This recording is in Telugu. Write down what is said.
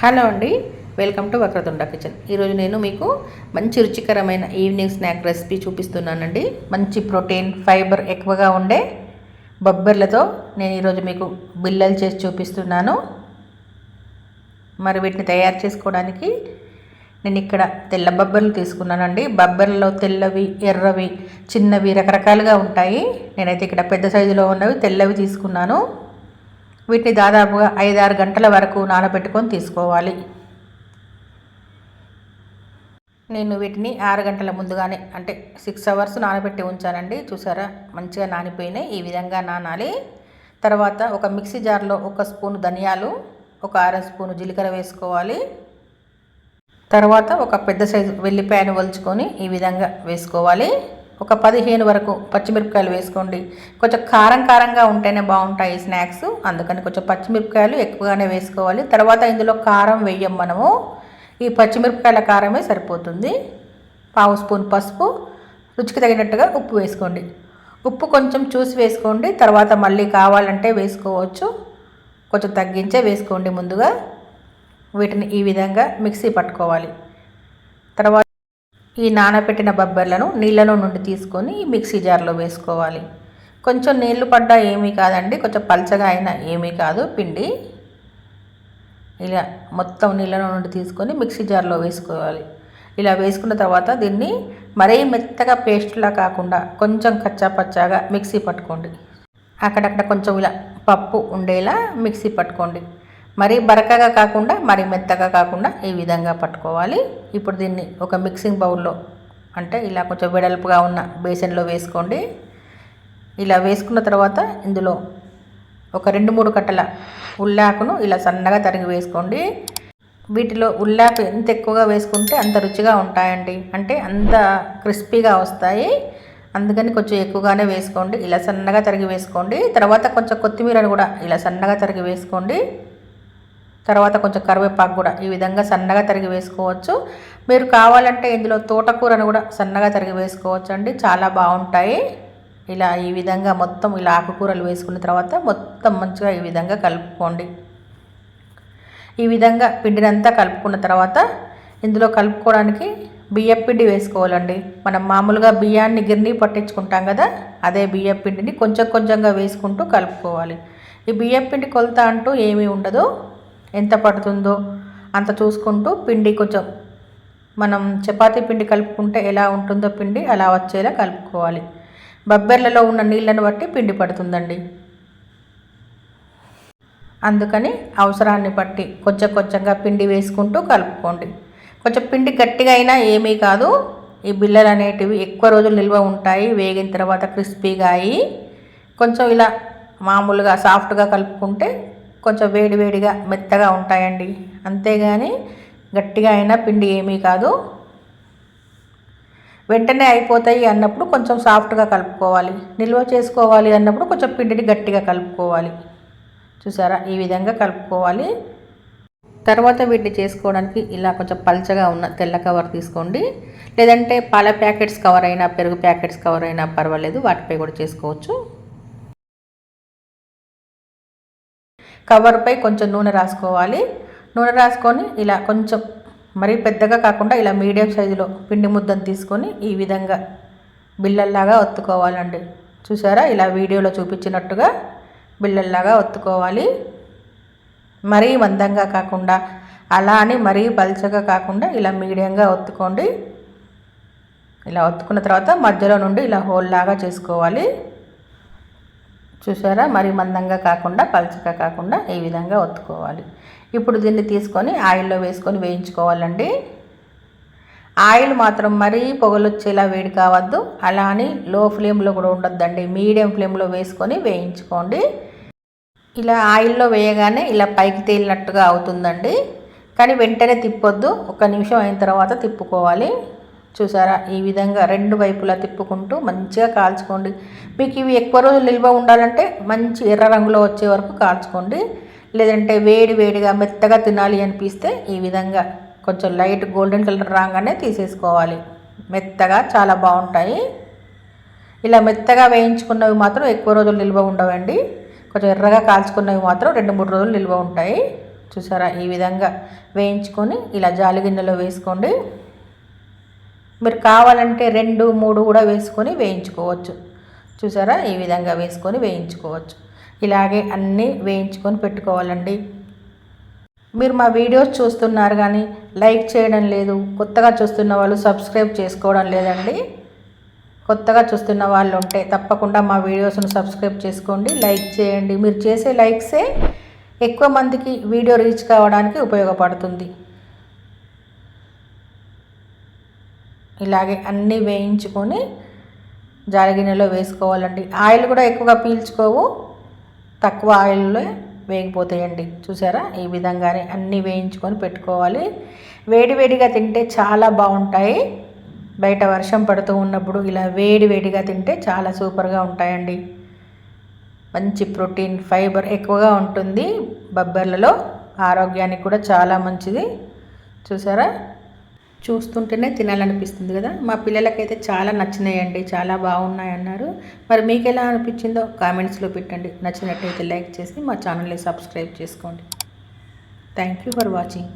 హలో అండి వెల్కమ్ టు వక్రతుండ కిచెన్. ఈరోజు నేను మీకు మంచి రుచికరమైన ఈవినింగ్ స్నాక్ రెసిపీ చూపిస్తున్నానండి. మంచి ప్రోటీన్ ఫైబర్ ఎక్కువగా ఉండే బొబ్బర్లతో నేను ఈరోజు మీకు బిల్లలు చేసి చూపిస్తున్నాను. మరి వీటిని తయారు చేసుకోవడానికి నేను ఇక్కడ తెల్ల బొబ్బర్లు తీసుకున్నానండి. బొబ్బర్లలో తెల్లవి ఎర్రవి చిన్నవి రకరకాలుగా ఉంటాయి. నేనైతే ఇక్కడ పెద్ద సైజులో ఉన్నవి తెల్లవి తీసుకున్నాను. వీటిని దాదాపుగా ఐదారు గంటల వరకు నానబెట్టుకొని తీసుకోవాలి. నేను వీటిని ఆరు గంటల ముందుగానే అంటే సిక్స్ అవర్స్ నానబెట్టి ఉంచానండి. చూసారా? మంచిగా నానిపోయినాయి. ఈ విధంగా నానాలి. తర్వాత ఒక మిక్సీ జార్లో ఒక స్పూన్ ధనియాలు ఒక అర స్పూను జీలకర్ర వేసుకోవాలి. తర్వాత ఒక పెద్ద సైజు వెల్లిపాయను వలుచుకొని ఈ విధంగా వేసుకోవాలి. ఒక పదిహేను వరకు పచ్చిమిరపకాయలు వేసుకోండి. కొంచెం కారం కారంగా ఉంటేనే బాగుంటాయి స్నాక్స్. అందుకని కొంచెం పచ్చిమిరపకాయలు ఎక్కువగానే వేసుకోవాలి. తర్వాత ఇందులో కారం వేయం మనము. ఈ పచ్చిమిరపకాయల కారమే సరిపోతుంది. పావు స్పూన్ పసుపు. రుచికి తగినట్టుగా ఉప్పు వేసుకోండి. ఉప్పు కొంచెం చూసి వేసుకోండి. తర్వాత మళ్ళీ కావాలంటే వేసుకోవచ్చు. కొంచెం తగ్గించే వేసుకోండి ముందుగా. వీటిని ఈ విధంగా మిక్సీ పట్టుకోవాలి. తర్వాత ఈ నానబెట్టిన బొబ్బర్లను నీళ్ళలో నుండి తీసుకొని మిక్సీ జార్లో వేసుకోవాలి. కొంచెం నీళ్ళు పడ్డా ఏమీ కాదండి కొంచెం పల్చగా అయినా ఏమీ కాదు. పిండి ఇలా మొత్తం నీళ్ళలో నుండి తీసుకొని మిక్సీ జార్లో వేసుకోవాలి. ఇలా వేసుకున్న తర్వాత దీన్ని మరీ మెత్తగా పేస్ట్లా కాకుండా కొంచెం కచ్చా పచ్చాగా మిక్సీ పట్టుకోండి. అక్కడక్కడ కొంచెం ఇలా పప్పు ఉండేలా మిక్సీ పట్టుకోండి. మరీ బరకగా కాకుండా మరి మెత్తగా కాకుండా ఈ విధంగా పట్టుకోవాలి. ఇప్పుడు దీన్ని ఒక మిక్సింగ్ బౌల్లో అంటే ఇలా కొంచెం వెడల్పుగా ఉన్న బేసన్లో వేసుకోండి. ఇలా వేసుకున్న తర్వాత ఇందులో ఒక రెండు మూడు కట్టల ఉల్లాకును ఇలా సన్నగా తరిగి వేసుకోండి. వీటిలో ఉల్లాకు ఎంత ఎక్కువగా వేసుకుంటే అంత రుచిగా ఉంటాయండి. అంటే అంత క్రిస్పీగా వస్తాయి. అందుకని కొంచెం ఎక్కువగానే వేసుకోండి. ఇలా సన్నగా తరిగి వేసుకోండి. తర్వాత కొంచెం కొత్తిమీరను కూడా ఇలా సన్నగా తరిగి వేసుకోండి. తర్వాత కొంచెం కరివేపాకు కూడా ఈ విధంగా సన్నగా తరిగి వేసుకోవచ్చు. మీరు కావాలంటే ఇందులో తోటకూరను కూడా సన్నగా తరిగి వేసుకోవచ్చు అండి చాలా బాగుంటాయి. ఇలా ఈ విధంగా మొత్తం ఇలా ఆకుకూరలు వేసుకున్న తర్వాత మొత్తం మంచిగా ఈ విధంగా కలుపుకోండి. ఈ విధంగా పిండినంతా కలుపుకున్న తర్వాత ఇందులో కలుపుకోవడానికి బియ్యం పిండి వేసుకోవాలండి. మనం మామూలుగా బియ్యాన్ని గిర్ని పట్టించుకుంటాం కదా అదే బియ్యం పిండిని కొంచెం కొంచెంగా వేసుకుంటూ కలుపుకోవాలి. ఈ బియ్యం పిండి కొలత అంటూ ఏమీ ఉండదు. ఎంత పడుతుందో అంత చూసుకుంటూ పిండి కొంచెం మనం చపాతీ పిండి కలుపుకుంటే ఎలా ఉంటుందో పిండి అలా వచ్చేలా కలుపుకోవాలి. బబ్బెర్లలో ఉన్న నీళ్ళను బట్టి పిండి పడుతుందండి. అందుకని అవసరాన్ని బట్టి కొంచెం కొంచెంగా పిండి వేసుకుంటూ కలుపుకోండి. కొంచెం పిండి గట్టిగా అయినా ఏమీ కాదు. ఈ బిల్లలు అనేటివి ఎక్కువ రోజులు నిల్వ ఉంటాయి. వేగిన తర్వాత క్రిస్పీగా అయ్యి కొంచెం ఇలా మామూలుగా సాఫ్ట్గా కలుపుకుంటే కొంచెం వేడివేడిగా మెత్తగా ఉంటాయండి. అంతేగాని గట్టిగా అయినా పిండి ఏమీ కాదు. వెంటనే అయిపోతాయి అన్నప్పుడు కొంచెం సాఫ్ట్గా కలుపుకోవాలి. నిల్వ చేసుకోవాలి అన్నప్పుడు కొంచెం పిండిని గట్టిగా కలుపుకోవాలి. చూసారా? ఈ విధంగా కలుపుకోవాలి. తర్వాత వీటిని చేసుకోవడానికి ఇలా కొంచెం పల్చగా ఉన్న తెల్ల కవర్ తీసుకోండి. లేదంటే పాల ప్యాకెట్స్ కవర్ అయినా పెరుగు ప్యాకెట్స్ కవర్ అయినా పర్వాలేదు. వాటిపై కూడా చేసుకోవచ్చు. కవర్పై కొంచెం నూనె రాసుకోవాలి. నూనె రాసుకొని ఇలా కొంచెం మరీ పెద్దగా కాకుండా ఇలా మీడియం సైజులో పిండి ముద్దను తీసుకొని ఈ విధంగా బిళ్ళల్లాగా ఒత్తుకోవాలండి. చూసారా? ఇలా వీడియోలో చూపించినట్టుగా బిళ్ళల్లాగా ఒత్తుకోవాలి. మరీ మందంగా కాకుండా అలా అని మరీ పల్చగా కాకుండా ఇలా మీడియంగా ఒత్తుకోండి. ఇలా ఒత్తుకున్న తర్వాత మధ్యలో నుండి ఇలా హోల్ లాగా చేసుకోవాలి. చూసారా? మరి మందంగా కాకుండా పలచగా కాకుండా ఈ విధంగా ఒత్తుకోవాలి. ఇప్పుడు దీన్ని తీసుకొని ఆయిల్లో వేసుకొని వేయించుకోవాలండి. ఆయిల్ మాత్రం మరీ పొగలొచ్చేలా వేడి కావద్దు. అలా అని లో ఫ్లేమ్లో కూడా ఉండొద్దండి. మీడియం ఫ్లేమ్లో వేసుకొని వేయించుకోండి. ఇలా ఆయిల్లో వేయగానే ఇలా పైకి తేలినట్టుగా అవుతుందండి. కానీ వెంటనే తిప్పొద్దు. ఒక నిమిషం అయిన తర్వాత తిప్పుకోవాలి. చూసారా? ఈ విధంగా రెండు వైపులా తిప్పుకుంటూ మంచిగా కాల్చుకోండి. మీకు ఇవి ఎక్కువ రోజులు నిల్వ ఉండాలంటే మంచి ఎర్ర రంగులో వచ్చే వరకు కాల్చుకోండి. లేదంటే వేడి వేడిగా మెత్తగా తినాలి అనిపిస్తే ఈ విధంగా కొంచెం లైట్ గోల్డెన్ కలర్ రాగానే తీసేసుకోవాలి. మెత్తగా చాలా బాగుంటాయి. ఇలా మెత్తగా వేయించుకున్నవి మాత్రం ఎక్కువ రోజులు నిల్వ ఉండవండి. కొంచెం ఎర్రగా కాల్చుకున్నవి మాత్రం రెండు మూడు రోజులు నిల్వ ఉంటాయి. చూసారా? ఈ విధంగా వేయించుకొని ఇలా జాలి గిన్నెలో వేసుకోండి. మీరు కావాలంటే రెండు మూడు కూడా వేసుకొని వేయించుకోవచ్చు. చూసారా? ఈ విధంగా వేసుకొని వేయించుకోవచ్చు. ఇలాగే అన్నీ వేయించుకొని పెట్టుకోవాలండి. మీరు మా వీడియోస్ చూస్తున్నారు కానీ లైక్ చేయడం లేదు. కొత్తగా చూస్తున్న వాళ్ళు సబ్స్క్రైబ్ చేసుకోవడం లేదండి. కొత్తగా చూస్తున్న వాళ్ళు ఉంటే తప్పకుండా మా వీడియోస్ను సబ్స్క్రైబ్ చేసుకోండి లైక్ చేయండి. మీరు చేసే లైక్సే ఎక్కువ మందికి వీడియో రీచ్ కావడానికి ఉపయోగపడుతుంది. ఇలాగే అన్నీ వేయించుకొని జాలిగిన్నెలో వేసుకోవాలండి. ఆయిల్ కూడా ఎక్కువగా పీల్చుకోవు. తక్కువ ఆయిల్లో వేగిపోతాయండి. చూసారా? ఈ విధంగానే అన్నీ వేయించుకొని పెట్టుకోవాలి. వేడివేడిగా తింటే చాలా బాగుంటాయి. బయట వర్షం పడుతూ ఉన్నప్పుడు ఇలా వేడివేడిగా తింటే చాలా సూపర్గా ఉంటాయండి. మంచి ప్రోటీన్ ఫైబర్ ఎక్కువగా ఉంటుంది బొబ్బర్లలో. ఆరోగ్యానికి కూడా చాలా మంచిది. చూసారా? చూస్తుంటేనే తినాలనిపిస్తుంది కదా. మా పిల్లలకైతే చాలా నచ్చినాయండి చాలా బాగున్నాయి అన్నారు. మరి మీకు ఎలా అనిపించిందో కామెంట్స్లో పెట్టండి. నచ్చినట్టయితే లైక్ చేసి మా ఛానల్ని సబ్స్క్రైబ్ చేసుకోండి. Thank you for watching.